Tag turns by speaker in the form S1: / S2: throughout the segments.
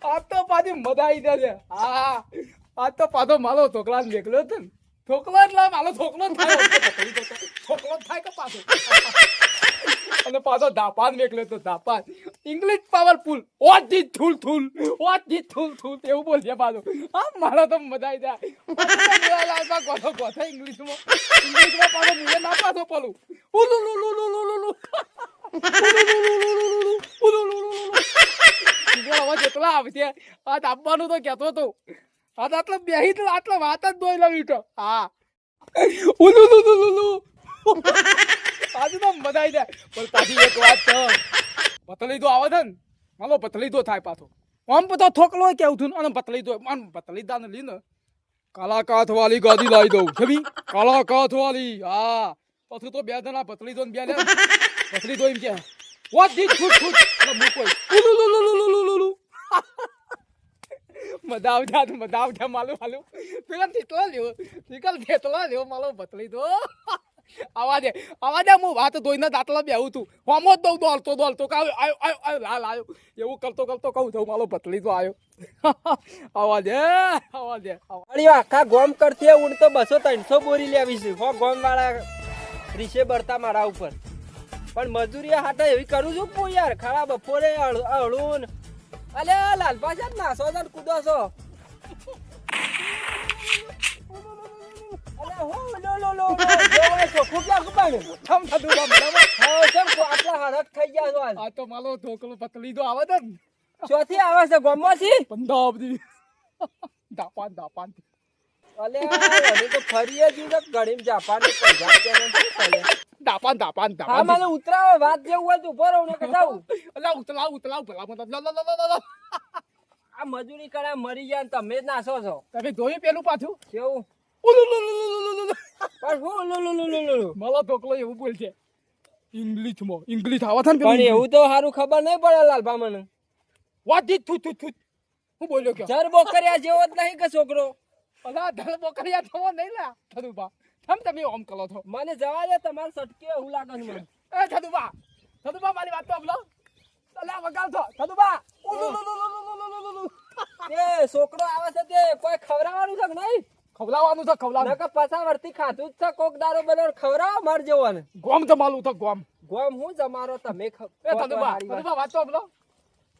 S1: તો આ તો પાછી મજા આવી જશે હા આ તો પાછો મારો છોકરા નીકળ્યો હતો ને. એટલે મારો છોકરો થાય. છોકરો થાય કે પાછો? અને પાછો ધાપાન નીકળ્યો તો ધાપાન. ઇંગ્લિશ પાવરફુલ વોટ ધી થૂલ થૂલ વોટ ધી થૂલ થૂલ એવું બોલશે પાછો. હા, મારો તો મજા આવી જાય. ગોથો ગોથો ઇંગ્લિશમાં ઇંગ્લિશમાં પાછો મુએ ના પાછો પેલું ઉલુ લુ લુ લુ લુ લુ લુ હવે જેટલા આવશે આ દાબવાનું તો કહેતો હતો આ તો આટલો બેહી તો આટલો વાત જ દોઈ લાવી તો આજે તો મજા જાય પતલી તો આવે છે ને મારો પતલી તો થાય પાછો આમ બધો થોકલો કેવું થયું અને પતલી તો આમ પતલી દાને લીને કાલા કાથ વાળી ગાદી લાવી દઉં છબી કાલા કાથ વાળી હા પછી તો બે જણા પતલી દો ને બે પતલી દો એમ કે હું લુ લુ લુ લુ મજા આવતા મજા આવતા માલું માલું પેલા તેટલો લેવો નીકળ તેટલો લેવો માલો પતલી તો આવા દે. આવા દે હું વાત ધોઈને દાંતલા બેહું તું હોમો જ દઉં દોડતો કે આવ્યો આવ્યો આવ્યો લાલ આવ્યો એવું કરતો કરતો કહું છું મારો પતલી તો આવ્યો આવા દે આવા દે આવા
S2: અરે આખા ગોમ કરતી ઉડ તો બસો ત્રણસો બોરી લેવી છે. હો ગોમ વાળા રીસે બરતા મારા ઉપર. પણ મજૂરી હાથે એવી કરું છું હું યાર ખરા બપોરે અળું અલે લાલભા છે. નાસો છે કૂદો છો ચોથી આવે છે ગોમમાંથી?
S1: દાપાન દાપાન
S2: અલે તો ફરીએ જ ને જાપાન ને પંજાબ કે ને શું ચાલે?
S1: દાપાન દાપાન દાપાન
S2: મને ઉતરાવે વાત જેવું હોય તો ઊભો રહું ને કટાવું
S1: અલા ઉતલાવ ઉતલાવ ભલા મત લ લ લ લ લ
S2: આ મજૂરી કરે મરી ગયા તમે જ નાસો છો
S1: તમે જોયું પેલું પાછું
S2: કેવું
S1: ઉલુ લુ લુ લુ લુ લુ લુ.
S2: પણ હું લો લો લો લો લો લો.
S1: મારો ઢોકલો એવું બોલશે ઇંગ્લિશમાં ઇંગ્લિશ આવે છે ને
S2: પણ એવું તો સારું ખબર નહીં પડે લાલભા મને
S1: વાત થુ થુ થુ હું બોલ્યો કે
S2: જર બોકરિયા જેવો જ નહીં કે છોકરો પલા છોકરો આવે છે તે કોઈ ખવરાવાનું છે નહીં?
S1: ખવડાવવાનું છે ખવડાવવાનું
S2: નકર પાછા વર્તી ખાધું જ છે કોક દારો બને ખવડાવ માર જેવાને
S1: ગોમ જમાલું તો ગોમ.
S2: ગોમ હું જમારો તમે
S1: એ થદુબા થદુબા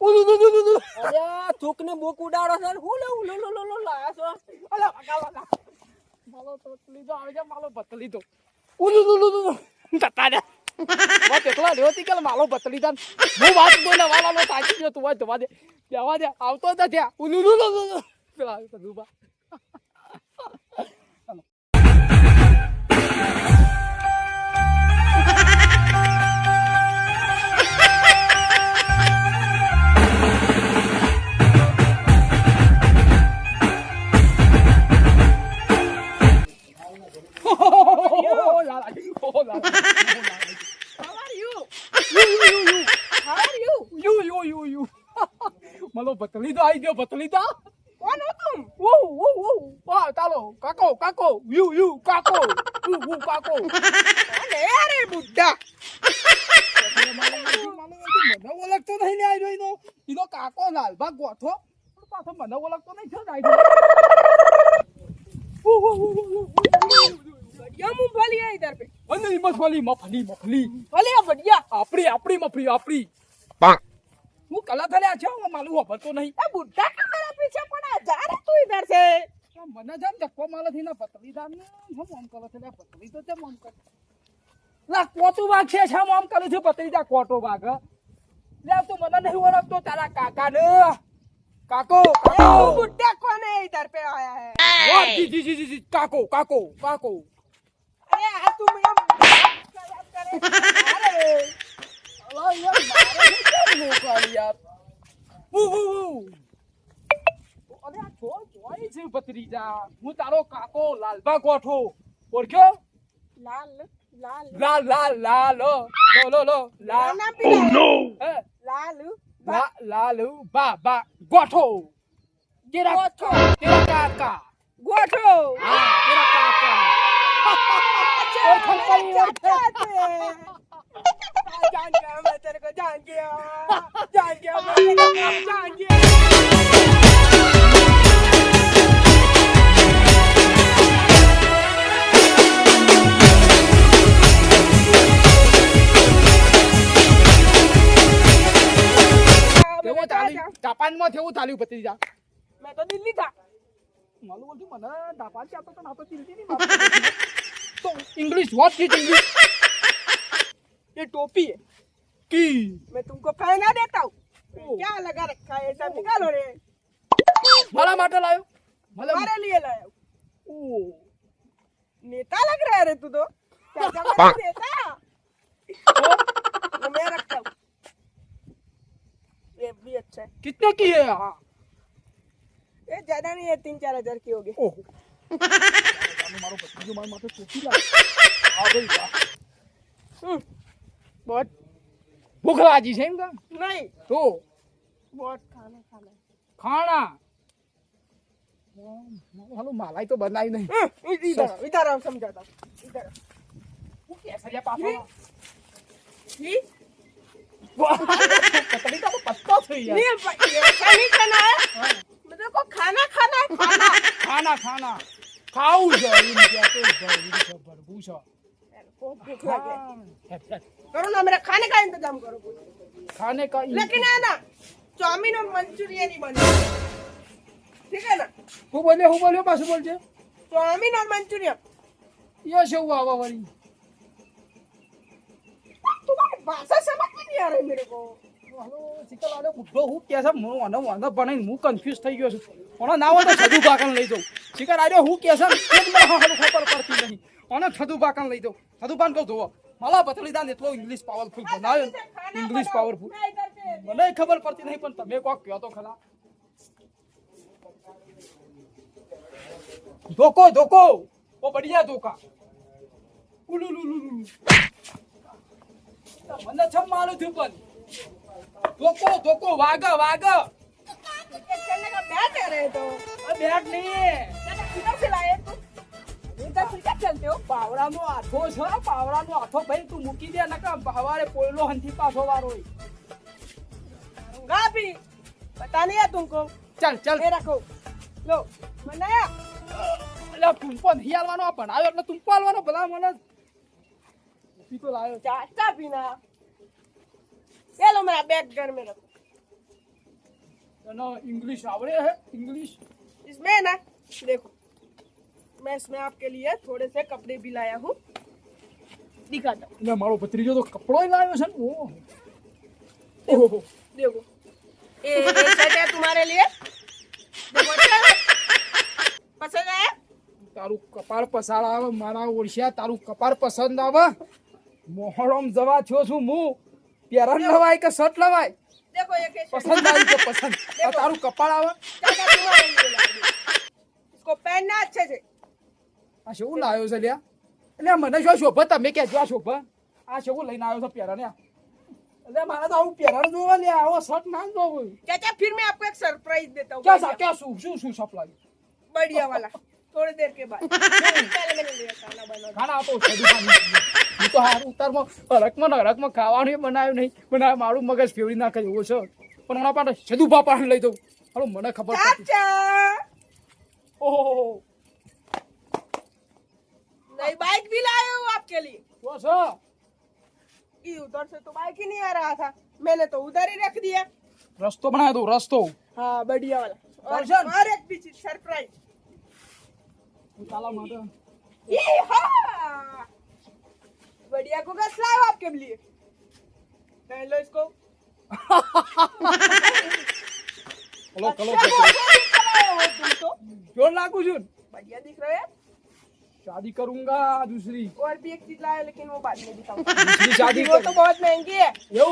S2: અરે થૂક ને બુક ઉડાડો છે હું લે હું લો લો લો લો લાયા છો
S1: અલા વગાડ માલો તો લીધો આવે છે માલો બતલી તો ઉલુ લુ લુ લુ તતા દે વાત તી કે માલો બતલી દાન હું વાત બોલે વાલા નો તાકી ગયો તું વાત દે. જવા દે. આવતો હતા ત્યાં ઉલુ લુ લુ લુ લુ પેલા. How are you? You, you, you, you. How are you? You, you, you, you. Malo, batalida ay diyo, batalida. Ano tum? Wow, wow, wow. Wow, talo. Kako, kako. You, you, kako. You, you, kako. Ano yari, Buddha? Manawa lagto na hindi ayun ino. Ino kako na, bagwa to. Ano pa sa manawa lagto na hindi ayun. Woo, woo, woo, woo, woo.
S2: ક્યાં મૂંગફલી હે ઇધર पे
S1: અને મફલી મફલી. મફલી
S2: અલે વડિયા.
S1: આપણી આપણી મફલી આપણી હું કલા થલે છે હું માલું હોભરતો નહીં.
S2: આ બુઢા કમર આપી છે પણ આ જા તું ઇધર
S1: છે મને જામ ધક્કો માલે થી ના પતલી દામ ને. હું મોમ કલો થલે પતલી તો તે મોમ કર. લા કોટો વાગ છે છે મોમ કલો થી પતલી જા કોટો વાગ લે તું મને નહીં ઓળખતો તારા કાકા ને કાકો. કાકો
S2: બુઢા કોને ઇધર पे आया है
S1: वाह जी जी जी जी काको काको काको તું એમ હું તારો કાકો લાલબા કોઠો ઓળખ્યો
S2: લાલ લાલ
S1: લાલ લાલ લાલ લો લો લો લાલ
S2: નો
S1: લાલ લાલુ બા બા ગોઠો તેરા
S2: ગોઠો
S1: તેરા કાકા
S3: ગોઠો હા કાકા जान गया मैं तेरे को जान गया जान गया मैं तेरे को जान गया
S1: કેવું
S3: मैंने कहा
S1: ચાલ્યું
S3: था,
S1: જાપાનમાં કેવું ચાલ્યું ભત્રીજા
S3: मैं तो दिल्ली था
S1: માલુમ બોલતું મને જાપાન થી આવતો તો ના તો ચીલતી નહીં तो इंग्लिश व्हाट इज़ इंग्लिश
S3: ये टोपी है।
S1: की?
S3: मैं तुमको पहना देता हूँ। क्या लगा रखा है? ऐसा निकालो रे।
S1: भला माटा लायो। भला
S3: मारे लिए लायो
S1: ओ।
S3: नेता लग रहा है रे तू तो। नेता? तो मैं रखता हूँ। ये भी अच्छा है।
S1: कितने की है? यहाँ
S3: ये ज़्यादा नहीं है तीन चार हज़ार की होगी।
S1: ઓહો મારો ભત્રીજો મારા માટે ચોકી લાવ્યો હા ભાઈ વાહ
S3: हम्म, बहुत
S1: ભૂખ લાગી છે એમ કા
S3: नहीं
S1: તો
S3: बहुत खाना खाना है।
S1: ખાણા હાલો માલાઈ તો બનાવી નહીં
S3: हम्म, इधर इधर आओ, इधर आओ समझाता हूँ इधर आओ।
S1: હું કેસરિયા પાછો
S3: ये
S1: પતલી તો પત્તો થઈ જાય
S3: नहीं प- ये ऐसा नहीं खाना है
S1: હા.
S3: मतलब को खाना खाना है खाना
S1: ખાના ખાના ખાવું છે એમ કે તો ભરવું છે ભરવું છે
S3: बहुत भूख लगे
S1: હા. Hat, hat.
S3: करो ना मेरा खाने का इंतजाम करो कुछ।
S1: ખાને का
S3: लेकिन है ना चाउमीन और मंचूरियन ही बने ठीक है ना
S1: હું બોલ્યો હું બોલ્યો પાછું બોલજે
S3: चाउमीन और मंचूरियन
S1: ये છે હું આવા વાળી
S3: तुम्हारी भाषा समझ में नहीं आ रही मेरे को
S1: સિકલ હું કે છે મને વાંધો વાંધો બનાવીને કન્ફ્યુઝ થઈ ગયો છું ઓનો ના હોય લઈ જાઉં સિકલ આલ્યો હું કે ખબર પડતી નહીં ઓને લઈ જાઉં છધું પાન કહું. જોવો માલા બતલી એટલો ઇંગ્લિશ પાવરફુલ બનાવ્યો ઇંગ્લિશ પાવરફુલ મને ખબર પડતી નહીં, પણ તમે કોક કહો. તો ખરા ધોકો ધોકો ઓ બઢિયા ધોકા ઉલુ લુ લુ મને છમ માલું થયું પણ. ધોકો ધોકો વાગ વાગ
S3: क्रिकेट खेलने का बैट है रे तो
S1: બેટ નહીં
S3: क्या किधर से लाए तुम इधर क्रिकेट खेलते हो
S1: પાવડાનો હાથો છે પાવડાનો હાથો ભાઈ તું મૂકી દે નકા હવારે પોયલો હંથી પાછો વારો હોય.
S3: दूंगा भी पता नहीं है तुमको
S1: ચાલ ચાલ
S3: ये रखो लो बनाया
S1: એટલે ટૂંપો નહીં આલવાનો આ ભણાવ્યો એટલે ટૂંપો આલવાનો ભલા મને ઊભી તો લાયો
S3: चाचा पीना ये लो मेरा बैग घर में रखो
S1: તને ઇંગ્લિશ આવડે હે ઇંગ્લિશ
S3: इसमें है ना देखो मैं इसमें आपके लिए थोड़े से कपड़े भी लाया हूँ दिखाता हूँ
S1: એટલે મારો ભત્રીજો તો કપડો લાવ્યો છે ને ઓહો ઓહો
S3: देखो ये ये शर्ट है तुम्हारे लिए देखो अच्छा है पसंद आया
S1: તારું કપાળ પસાર આવે મારા ઓળખ્યા તારું કપાળ પસંદ આવે મોહરમ જવા થયો છું હું પેરણ લવાય કે શર્ટ લવાય
S3: देखो ये के शर्ट
S1: પસંદ આવી કે પસંદ આ તારું કપાળ આવે
S3: चाचा तुम्हारे लिए ला दिया। इसको पहनना अच्छे से
S1: આ શું લાવ્યો છે લ્યા એટલે મને શું શોભા તમે કહેજો આ શોભા આ શું લઈને આવ્યો છે પેરણ એટલે મારે તો આવું પેરણ જોવા લે આવો શર્ટ ના જોવું
S3: चाचा फिर मैं आपको एक सरप्राइज देता हूँ
S1: ક્યાં સા ક્યાં શું શું શું સપ્લાય
S3: बढ़िया वाला थोड़ी देर के बाद पहले मैंने लिया खाना बना
S1: ખાના આપો સદી ખાની હું તો હારું ઉતારમાં હરકમાં ને હરકમાં ખાવાનું એ બનાવ્યું નહીં બનાવે મારું મગજ ફેવરી નાખે એવો છે પણ એના પાસે સદુ બાપા લઈ દઉં હાલો મને ખબર પડતી
S3: चाचा
S1: ઓહો
S3: नई बाइक भी लाए हूँ आपके लिए
S1: તો છે
S3: ये उधर से तो बाइक ही नहीं आ रहा था मैंने तो उधर ही रख दिया
S1: રસ્તો બનાવી દઉં રસ્તો
S3: हाँ बढ़िया वाला और,
S1: दर्शन।
S3: और एक भी चीज सरप्राइज निकाला मर्डन बढ़िया को गस लाओ आपके लिए। पहन लो इसको। कलो
S1: कलो ज़ोर लागू जुन
S3: बढ़िया दिख रहे हैं।
S1: शादी करूँगा दूसरी।
S3: और भी एक चीज़ लाया लेकिन वो बाद में दिखाऊँगा।
S1: शादी
S3: वो तो बहुत महँगी है। यो।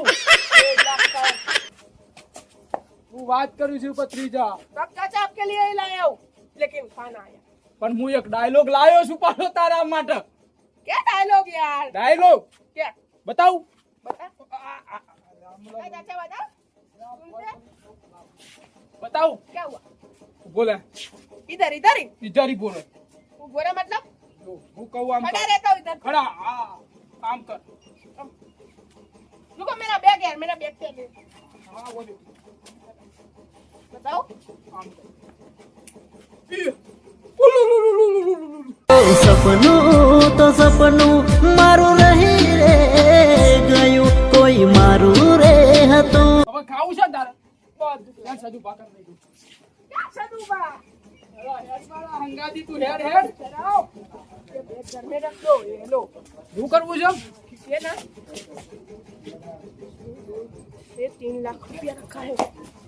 S1: वो बात करूँ सिर्फ़ त्रीजा।
S3: सब चाचा आपके लिए ही लाया हूँ। लेकिन खाना आया।
S1: પણ હું એક ડાયલોગ લાવ્યો છું પાછો તારા માટે
S3: क्या डायलॉग यार
S1: ડાયલોગ
S3: क्या
S1: બતાવું
S3: बता क्या चाचा बता सुनते
S1: બતાવું
S3: क्या हुआ
S1: બોલે
S3: इधर इधर ही
S1: ઇધર ही બોલો
S3: ऊपर है मतलब
S1: જો, હું કહું આમ
S3: खड़ा
S1: કર.
S3: रहता हूँ इधर
S1: ખડા હા આમ કર
S3: रुको मेरा बैग यार मेरा बैग क्या है
S1: હા બોલો
S3: बताओ
S1: આમ કર ઈ. ઉલુલુલુલુલુલુલુ.
S4: સપનું તો સપનું મારું રહી રે ગયું કોઈ મારું રે હતું
S1: હવે ખાવું છે ને તારે બધું યાર સજુ પાકર લઈ ગયું
S3: क्या साधु बा
S1: હેલો, હેડ મારા હંગાથી તું હેડ હેડ
S3: चलाओ ये बैग घर में रख दो ये लो
S1: શું કરવું છે
S3: ये ना ये तीन लाख रुपया रखा है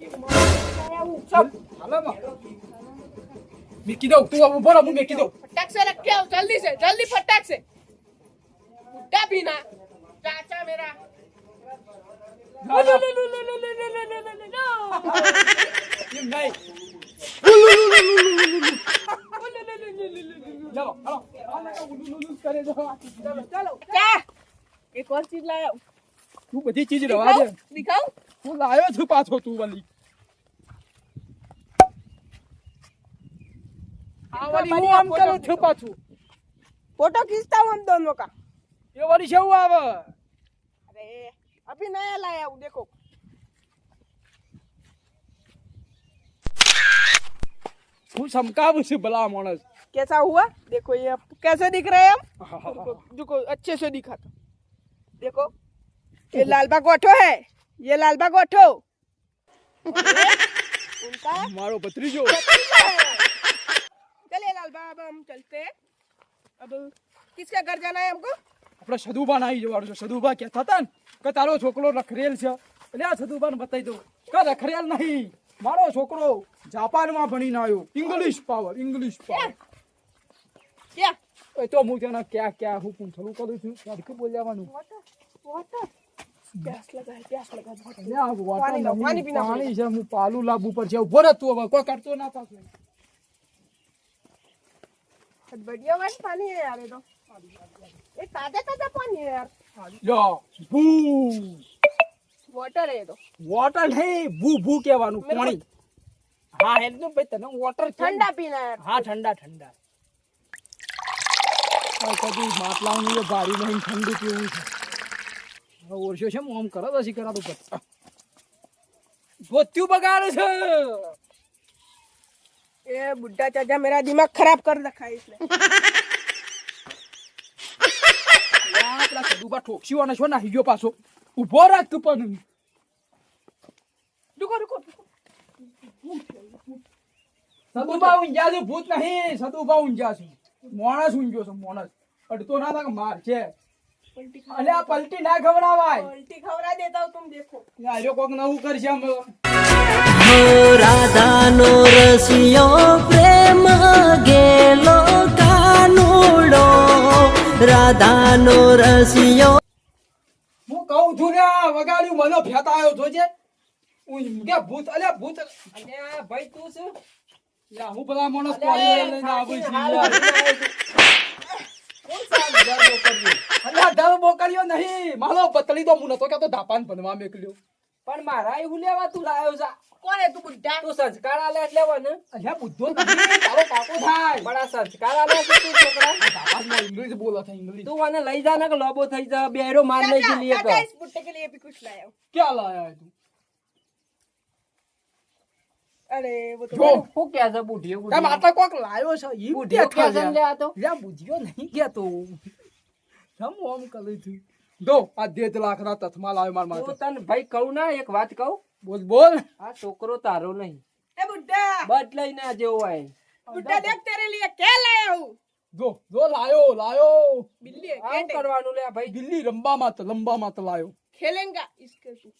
S3: एक माल लगाया हूँ सब
S1: હાલો માં મેકી દઉં? તું ઊભો રહો હું મેકી દઉં.
S3: ફટાક સે રખ આવ જલ્દી સે જલ્દી ફટાક સે બુઢા ભીના. ચાચા મેરા. નો નો.
S1: નો નો નો નો નો નો નો નો નો
S3: નો એમ નહીં ચલો. ચલો એક વાર ચીજ લાયો.
S1: તું બધી ચીજ રવા દે. હું લાયો છું પાછો તું વલી. આ વાલી હું આમ કરું છું પાછું
S3: फोटो खींचता हूँ हम दोनों का
S1: એ વાલી છે એવું આવે
S3: अरे अभी नया लाया हूँ देखो
S1: હું સમકાવું છું ભલા માણસ
S3: कैसा हुआ देखो ये अब कैसे दिख रहे हैं हम देखो, देखो अच्छे से दिखा था देखो ये लाल बाग गोठो है ये लाल बाग गोठो उनका
S1: મારો ભત્રીજો
S3: भतीजा है चलिए लाल बाग अब हम चलते हैं अब किसका घर जाना है हमको
S1: આપણે સદુબાન આવી જવાનું છે સદુબા કહેતા હતા ને કે તારો છોકરો રખરેલ છે એટલે આ સદુબાન બતાવી દઉં કે રખરેલ નહીં મારો છોકરો જાપાનમાં ભણીને આવ્યો ઇંગ્લિશ પાવર ઇંગ્લિશ પાવર
S3: क्या
S1: એ તો હું તેને ક્યાં ક્યાં હું પૂછલું કરું છું સરખું બોલવાનું
S3: वाटर वाटर प्यास लगा है प्यास लगा है बहुत
S1: એટલે આ water
S3: પાણી લાવ,
S1: નહીં,
S3: પાણી પીના
S1: પાણી છે હું પાલું લાવવું પડશે ઉભો રહે તું હવે કોઈ કરતો ના પાછો
S3: બડિયો ઠંડા
S1: પીના હા ઠંડા ઠંડા. કદી માટલાઓની તો ભારી નહીં ઠંડી પીવું છે. ઓરશો છે આમ કરો તો શીખરા તો પત્તા ધોત્યું છે.
S3: ये बुढ़ा चाचा मेरा दिमाग खराब कर रखा है इसने
S1: આ પેલા સદુબા ઠોકસીવાના છો નાહી ગયો પાછો ઊભો રાખ તું પણ
S3: रुको रुको रुको।
S1: સદુબા ઊંઝા છે ભૂત નહીં સદુબા ઊંઝા છે માણસ ઊંઝો છે માણસ અડતો ના થાય કે માર છે
S3: पलटी खा
S1: અલે આ પલટી ના ખવડાવાય
S3: पलटी खबरा देता हूँ तुम देखो
S1: આર્યો કોક નવું કરશે આમ
S4: હો રાધાનો રસિયો પ્રેમ ગેલો કાનુડો રાધાનો રસિયો
S1: હું કહું છું ને આ વગાડ્યું મને ફેતાયો જોજે હું કે ભૂત અલે ભૂત.
S2: અલે ભાઈ તું છે
S1: યા હું પેલા માણસ લઈને આવું છું? અલ્યા નહીં. મારો પતળી તો હું નતો કેતો ધાપાન બનવા મેકલ્યો.
S2: પણ મારા એવું લેવા તું લાયો છે
S3: कौन है तू बुढ़ा
S2: તું સંસ્કાર આલે એટલે વને
S1: અલ્યા બુદ્ધો નથી તારો કાકો થાય
S2: પણ આ સંસ્કાર આલે છે તું છોકરા
S1: ધાપાનમાં ઇંગ્લિશ બોલો છે ઇંગ્લિશ
S2: તું મને લઈ જા ને કે લોબો થઈ જા બેરો માર નહીં
S3: चाचा,
S2: કે લીએ
S3: चाचा इस बुढ़े के लिए भी कुछ लाया हूँ
S1: ક્યાં લાયા હે તું
S3: अरे वो तो
S1: જો
S2: શું કે છે બુઢીઓ
S1: તેમ
S2: બુઢીઓ
S1: આટલા કોક લાયો છે ઈ
S2: બુઢીઓ કે છે ને લે આ તો
S1: લ્યા બુદ્ધિયો નહીં કેતો તમ ઓમ કરી તું દો આ દેઢ લાખ ના તથમા લાવ્યો મારા માટે.
S2: તને ભાઈ કહું ના એક વાત કહું.
S1: બોલ બોલ.
S2: આ છોકરો તારો નહીં.
S3: એ બુડ્ઢા!
S2: બદલાઈ ના જેવો હોય
S3: બુડ્ઢા દેખ તેરે લીએ કે લાયા હું?
S1: દો દો લાયો લાયો.
S3: બિલ્લી કે
S2: કરવાનું લે ભાઈ.
S1: બિલ્લી રંબા માં તો લંબા માં લાયો.
S3: ખેલેંગા ઇસકે
S1: શું?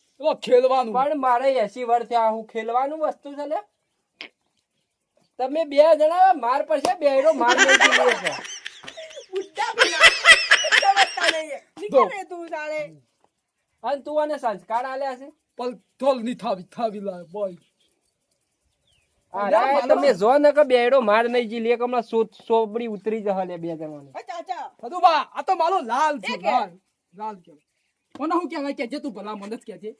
S1: ખેલવાનું.
S2: પણ મારે એસી વર આ હું ખેલવાનું વસ્તુ છે લે. તમે બે જણા માર પર છે
S3: બેડો માર લઈ
S1: છે.
S3: બુડ્ઢા! નીકળે તું સાલે.
S2: અન તું આલ્યા છે?
S1: પલ તોલની થાવી થાવી લાય બોય
S2: અરે તમે જો ને કે બેડો માર નહીં જી લે કમલા સો સોબડી ઉતરી જહ લે બે જણવાની
S3: અ ચાચા.
S1: બધું બા આ તો મારો લાલ છે લાલ લાલ કે કોને હું કહેવાય? કે જે તું ભલા મને જ કે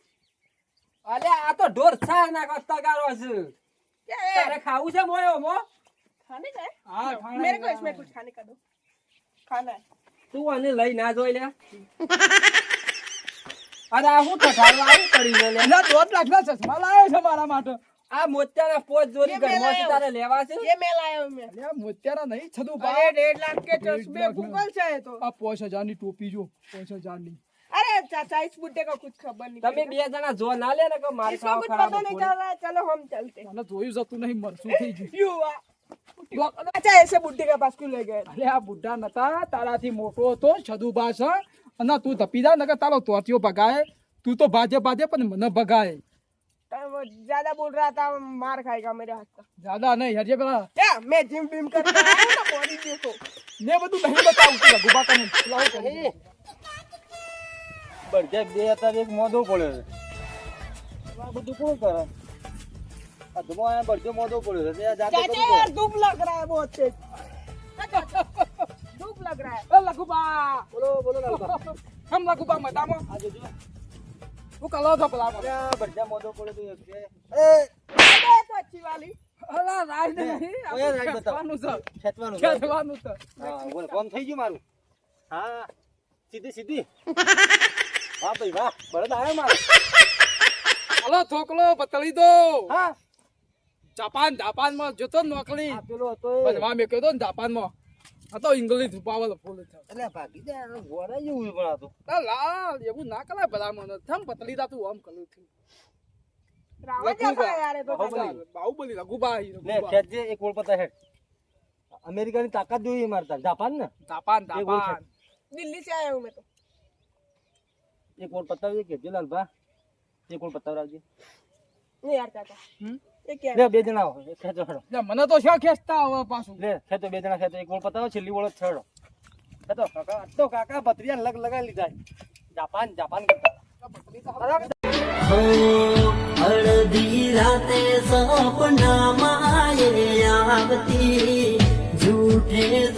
S2: અલે આ તો ઢોર સાર નાખો તગારો છે. તારે ખાવું છે મોયો મો? ખાને છે?
S1: હા
S2: મેરે
S1: કો
S2: ઇસમે કુછ ખાને કા દો ખાના.
S5: તું આને લઈ ના જોઈ લે. અરે આ હું ઠઠાડવા આવું કરી લે?
S1: ના દોઢ લાખના ચશ્મા લાવ્યો છે મારા માટે.
S5: આ મોતિયાના
S2: પોત
S5: જોરી
S2: ઘરમાં
S5: તારે લેવા છે?
S2: એ મેં લાવ્યો મેં.
S1: અરે મોતિયાના નહીં છતું
S2: ભાઈ
S1: 1.5
S2: લાખ
S1: કે
S2: ચશ્મે ફૂકલ છે તો.
S1: આ 5000 ની ટોપી જો 5000 ની
S2: અરે ચાચા इस બુડ્ઢે કો કુછ ખબર નહીં
S5: તમે બે જણા જો ના લે ને કે મારે ખાવ ખરાબ
S2: ચલો હમ ચલતે
S1: મને જોયું જતું નહીં મરસું થઈ ગયું.
S2: યુવા.
S1: ડોક-
S2: अच्छा ऐसे बुड्ढे के पास क्यों ले गए
S1: અલે આ બુઢા નતા તારાથી મોટો હતો છદુબા છે અને તું ધપી જા નકર તારો તોતિયો ભગાય તું તો ભાજે ભાજે પણ મને ભગાય
S2: तो वो ज्यादा बोल रहा था मार खाएगा मेरे हाथ का
S1: જ્યાદા નહીં હરજે પેલા
S2: क्या मैं जिम बिम करके आया हूँ ना बॉडी देखो
S1: ને બધું નહીં બતાવું તું રઘુબા કને લાવ કરી
S5: એ, બળજે બે હતા એક મોદો પડ્યો છે આ બધું કોણ કરે અધમાં પડજો મોઢો પડ્યો છે.
S2: ચાચા યાર ધૂપ લગ રહા હે બહુ અચ્છે ધૂપ લગ રહા
S1: હે લઘુબા.
S5: બોલો બોલો લઘુબા.
S1: હમ લઘુબા મતામો
S5: આ જોજો.
S1: હું કલો
S5: તો ભલા બધા મોઢો પડ્યો તો એક
S2: એ તો અચ્છી વાલી.
S1: અલા રાજ નહીં.
S5: ઓય રાજ
S1: બતાવવાનું છે.
S5: ખેતવાનું
S1: ખેતવાનું છે.
S5: હા બોલ કોમ થઈ ગયું મારું? હા સીધી સીધી. વાહ ભાઈ વાહ. બળદ આવ્યો મારો.
S1: હલો થોકલો પતળી દો.
S5: હા.
S1: જાપાન જાપાનમાં જોતો નોકરી.
S5: પેલો હતો
S1: બનવા મેં કહેતો ને જાપાનમાં હતો ઇંગ્લિશ ઉપાવલ ફૂલ
S5: એટલે ભાગી જાય એનો ગોરા જેવું પણ
S1: હતો લાલ એવું ના કરાય ભલા મને થમ પતલી તા તું આમ
S2: કલું
S5: થયું.
S1: બાહુબલી.
S5: રઘુભાઈ એક કોલપતા હેડ અમેરિકા ની તાકાત જોઈએ મારતા જાપાન ને?
S1: Japan Japan.
S2: દિલ્હી થી આવ્યો મેં તો.
S5: એક ઓલ પતાવજે કે એક ઓલ પતાવરાવજે
S2: ને યાર કાકા.
S1: હમ?
S5: લે બે જણા આવો. ખેંચો
S4: હળદી રાતે સપનામાં આવતી જૂઠે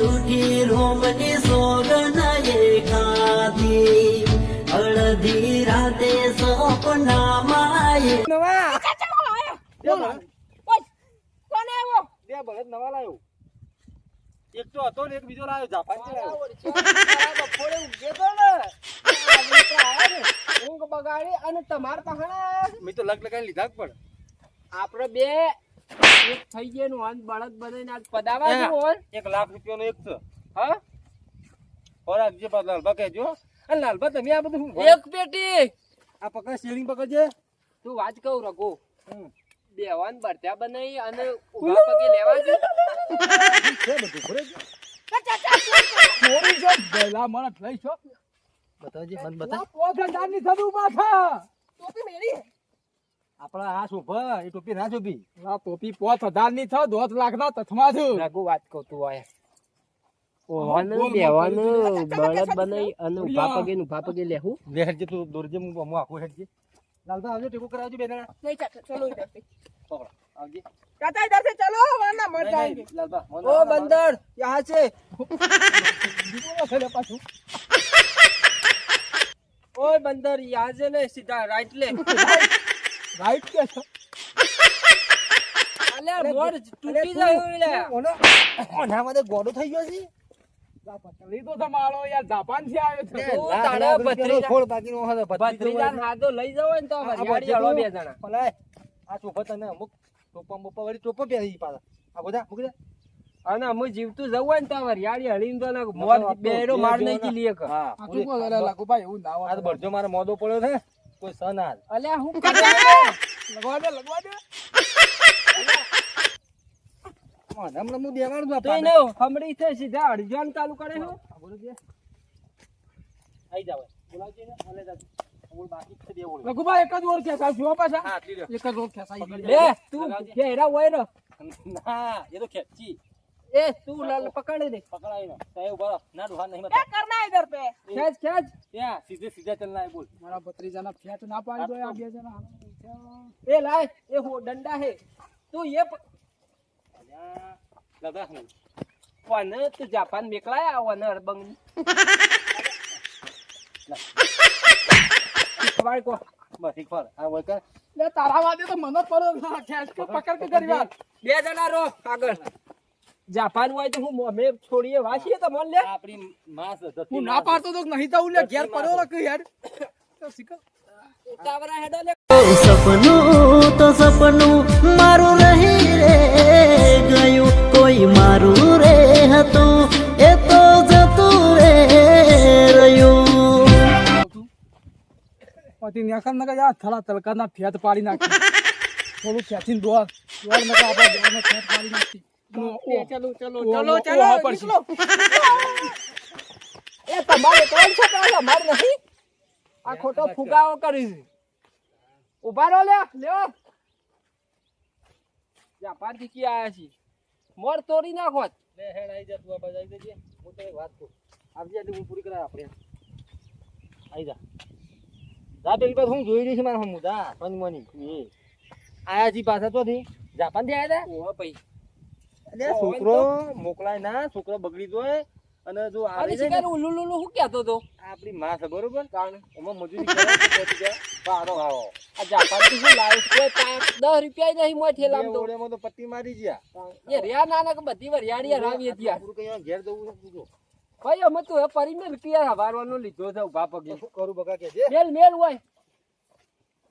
S5: કોને પદાવા જો એક લાખ રૂપિયા નો એક
S2: તો
S5: હા. ખોરાક જે
S2: બદલાલ પેટી.
S5: આ પકડ સેલિંગ પકડજે.
S2: તું વાત કહું રઘુ. બેવાન ભરત્યા બનાવી અને ઊભા પગે લેવા છે
S5: છે બધું ભરે છે
S1: ચોરી છે ભલા મને લઈ છો
S5: બતાવજે મને
S1: પોચ હજારની થતું પાછા
S2: ટોપી મેરી
S5: આપણા આ શોભા એ ટોપી ના
S1: આ ટોપી પોચ હજારની થયો દોઢ લાખ ના તથમાં છું
S2: રઘુ વાત કહું તું આયા
S1: ઓવાનું
S2: બેવાનું બળદ બનાવી અને ઊભા પગે ને ઊભા પગે લેવું.
S5: લે હેડજે તું દોરજે હું આખું હેડજે. લાલભા આવજો ટેકો કરાવજો બેન.
S2: નહીં ચાચા ચલો ઇધર પે
S5: પકડો આવજો. ચાચા ઇધર સે
S2: ચલો
S5: વરના
S2: મર જાएंगे લાલભા
S1: ઓ બંદર યહાં સે
S2: ઓય બંદર યહાં સે ને સીધા રાઈટ લે.
S1: રાઈટ કે છે?
S2: અલે મોર તૂટી જાય ઓનો
S5: ઓના મને ગોડો થઈ ગયો છે.
S1: તો યાર જાપાનથી આવ્યો છે.
S2: તું. હાથો લઈ જવો ને તો હરિયાળી હળો બે જણા.
S5: ભલાય, આ શોભા તને અમુક ટોપા બોપા વાળી ટોપો પહેરી પાછા. આ બધા મૂકી દે.
S2: અને અમે જીવતું જવું હોય ને તો હરિયાળી હળીને તો ને મોર બેડો માર નહીં કી લીએ કે
S5: હા
S1: કહો એવું ના
S5: આ તો
S1: હોય
S5: મારો મોદો પડ્યો છે કોઈ સન હાલ.
S2: અલ્યા હું
S1: લગવા દે લગવા દે.
S5: હમણાં હું
S2: સીધા અડજણ ચાલુ કરે
S5: હું. આઈ જાવ બોલાવજે ને.
S2: આલે
S5: ના. એ તો ખેંચી.
S2: એ તું લાલ પકડી દે.
S5: પકડાઈ ને. તે ના દુહા નહીં સીધે સીધા બોલ.
S1: મારા ભત્રીજાના ખેંચ ના પાડી દો
S2: એ લાય એ હો
S5: દંડા હે. તું
S2: એ Warna tu Japan meklaya warna bang. Kemarin
S5: gua masih kepala. Awal kan.
S1: લે તારા વાદે તો મને પડો
S2: ખેંચકો જાપાન હોય તો હું મે છોડીએ વાસીએ તો
S1: હું ના પાડતો તો નહીં તો લે ઘેર પડો
S2: રે કે યાર
S4: સપનું તો સપનું મારું રહી રે હતું એ તો જતું રે રહ્યું.
S1: પછી નેકર નકર યાર થલા તલકાના ફેત પાડી નાખી. થોડું ખેંચીને દોર. દોર નકર આપણે દોરને ફેત પાડી નાખી. ઓ, ઓ,
S3: ચલો ચલો ચલો ચલો
S1: હા, પડશે.
S3: નીકળો.
S2: એ તમારે ત્રણ છોકરા અમારે નહીં. આ ખોટો ફુગાવો કરી છે. ઊભા રહો લે લ્યો. જાપાનથી કી આયા છી મોર તોડી નાખો
S5: લે હેડ આઈ જા તું આ બાજુ આઈ જજે. હું તો વાત કહું.
S2: આવજે એટલે હું પૂરી કરાય આપણે
S5: આઈ જા. જા પેલી પાસે હું જોઈ રહી છે મારા હમું જા પંચમણી એ. આયા જી પાછા તો થી. જાપાનથી આયા તા?
S2: ઓહો ભાઈ.
S5: અરે છોકરો મોકલાય ના છોકરો બગડી જાય. અને જો આવે છે ને
S2: ઉલ્લુ લુલ્લુ શું કહેતો તો?
S5: આપણી માં છે બરોબર? એમાં મજૂરી કરે છે સારો આવો.
S2: આ જાપાનથી શું કોઈ પાંચ દસ રૂપિયા નહીં મો ઠેલામ તો.
S5: ઓળેમાં તો પટ્ટી મારી ગયા.
S2: એ રિયા નાના કે બધી વરિયાડી હરાવી હતી આ
S5: પૂરું કઈ ઘેર જવું છે પૂછો.
S2: ભાઈ અમે તો એ પરિમેલ ક્યાં હવારવાનો લીધો છે ઊભા પગે.
S5: શું કરું બકા કે છે?
S2: મેલ મેલ હોય.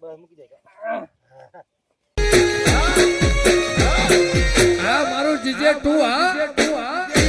S5: બસ મૂકી દે.
S1: હા મારું જીજે તું હા તું હા.